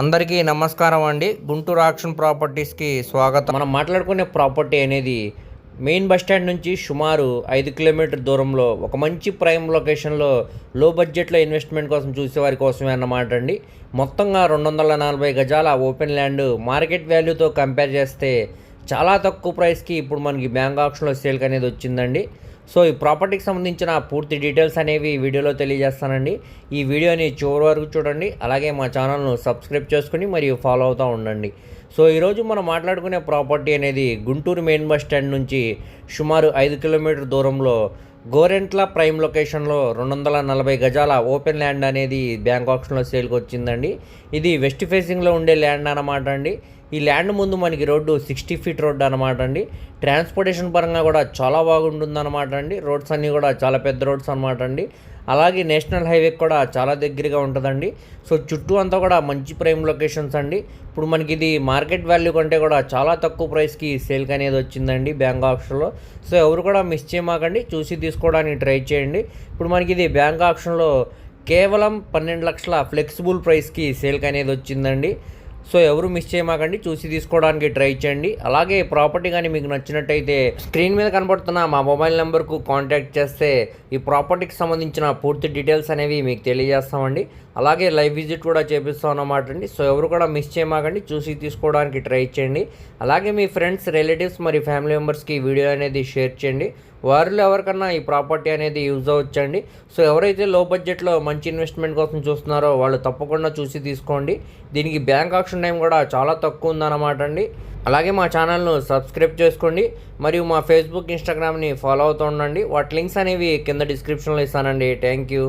అందరికీ నమస్కారం అండి. గుంటూరు ఆక్షన్ ప్రాపర్టీస్కి స్వాగతం. మనం మాట్లాడుకునే ప్రాపర్టీ అనేది మెయిన్ బస్ స్టాండ్ నుంచి సుమారు ఐదు కిలోమీటర్ దూరంలో ఒక మంచి ప్రైమ్ లొకేషన్లో లో బడ్జెట్లో ఇన్వెస్ట్మెంట్ కోసం చూసేవారి కోసమే అన్నమాట అండి. మొత్తంగా రెండు వందల నలభై గజాల ఓపెన్ ల్యాండ్ మార్కెట్ వాల్యూతో కంపేర్ చేస్తే చాలా తక్కువ ప్రైస్కి ఇప్పుడు మనకి బ్యాంక్ ఆప్షన్లో సేల్కి అనేది వచ్చిందండి. సో ఈ ప్రాపర్టీకి సంబంధించిన పూర్తి డీటెయిల్స్ అనేవి ఈ వీడియోలో తెలియజేస్తానండి. ఈ వీడియోని చివరి వరకు చూడండి. అలాగే మా ఛానల్ను సబ్స్క్రైబ్ చేసుకుని మరియు ఫాలో అవుతూ ఉండండి. సో ఈరోజు మనం మాట్లాడుకునే ప్రాపర్టీ అనేది గుంటూరు మెయిన్ బస్ స్టాండ్ నుంచి సుమారు ఐదు కిలోమీటర్ దూరంలో గోరెంట్ల ప్రైమ్ లొకేషన్లో రెండు వందల నలభై గజాల ఓపెన్ ల్యాండ్ అనేది బ్యాంక్ ఆప్షన్లో సేల్కి వచ్చిందండి. ఇది వెస్ట్ ఫేసింగ్లో ఉండే ల్యాండ్ అన్నమాట అండి. ఈ ల్యాండ్ ముందు మనకి రోడ్డు సిక్స్టీ ఫీట్ రోడ్డు అనమాట అండి. ట్రాన్స్పోర్టేషన్ పరంగా కూడా చాలా బాగుంటుంది అనమాట అండి. రోడ్స్ అన్నీ కూడా చాలా పెద్ద రోడ్స్ అనమాట అండి. అలాగే నేషనల్ హైవే కూడా చాలా దగ్గరగా ఉంటుందండి. సో చుట్టూ అంతా కూడా మంచి ప్రైమ్ లొకేషన్స్ అండి. ఇప్పుడు మనకి ఇది మార్కెట్ వాల్యూ కంటే కూడా చాలా తక్కువ ప్రైస్కి సేల్కి అనేది వచ్చిందండి బ్యాంక్ ఆప్షన్లో. సో ఎవరు కూడా మిస్ చేయమాకండి. చూసి తీసుకోవడానికి ట్రై చేయండి. ఇప్పుడు మనకి ఇది బ్యాంక్ ఆప్షన్లో కేవలం పన్నెండు లక్షల ఫ్లెక్సిబుల్ ప్రైస్కి సేల్కి అనేది వచ్చిందండి. సో ఎవరు మిస్ చేయమాకండి చూసి తీసుకోవడానికి ట్రై చేయండి. అలాగే ప్రాపర్టీ కానీ మీకు నచ్చినట్టయితే స్క్రీన్ మీద కనబడుతున్న మా మొబైల్ నెంబర్కు కాంటాక్ట్ చేస్తే ఈ ప్రాపర్టీకి సంబంధించిన పూర్తి డీటెయిల్స్ అనేవి మీకు తెలియజేస్తామండి. అలాగే లైవ్ విజిట్ కూడా చేపిస్తాం అన్నమాట అండి. సో ఎవరు కూడా మిస్ చేయమాకండి. చూసి తీసుకోవడానికి ట్రై చేయండి. అలాగే మీ ఫ్రెండ్స్ రిలేటివ్స్ మరి ఫ్యామిలీ మెంబర్స్కి ఈ వీడియో అనేది షేర్ చేయండి. వారిలో ఎవరికన్నా ఈ ప్రాపర్టీ అనేది యూజ్ అవ్వచ్చండి. సో ఎవరైతే లో బడ్జెట్లో మంచి ఇన్వెస్ట్మెంట్ కోసం చూస్తున్నారో వాళ్ళు తప్పకుండా చూసి తీసుకోండి. దీనికి బ్యాంక్ ఆప్షన్ టైం కూడా చాలా తక్కువ ఉందన్నమాట అండి. అలాగే మా ఛానల్ను సబ్స్క్రైబ్ చేసుకోండి. మరియు మా ఫేస్బుక్ ఇన్స్టాగ్రామ్ని ఫాలో అవుతూ ఉండండి. వాటి లింక్స్ అనేవి కింద డిస్క్రిప్షన్లో ఇస్తానండి. Thank you.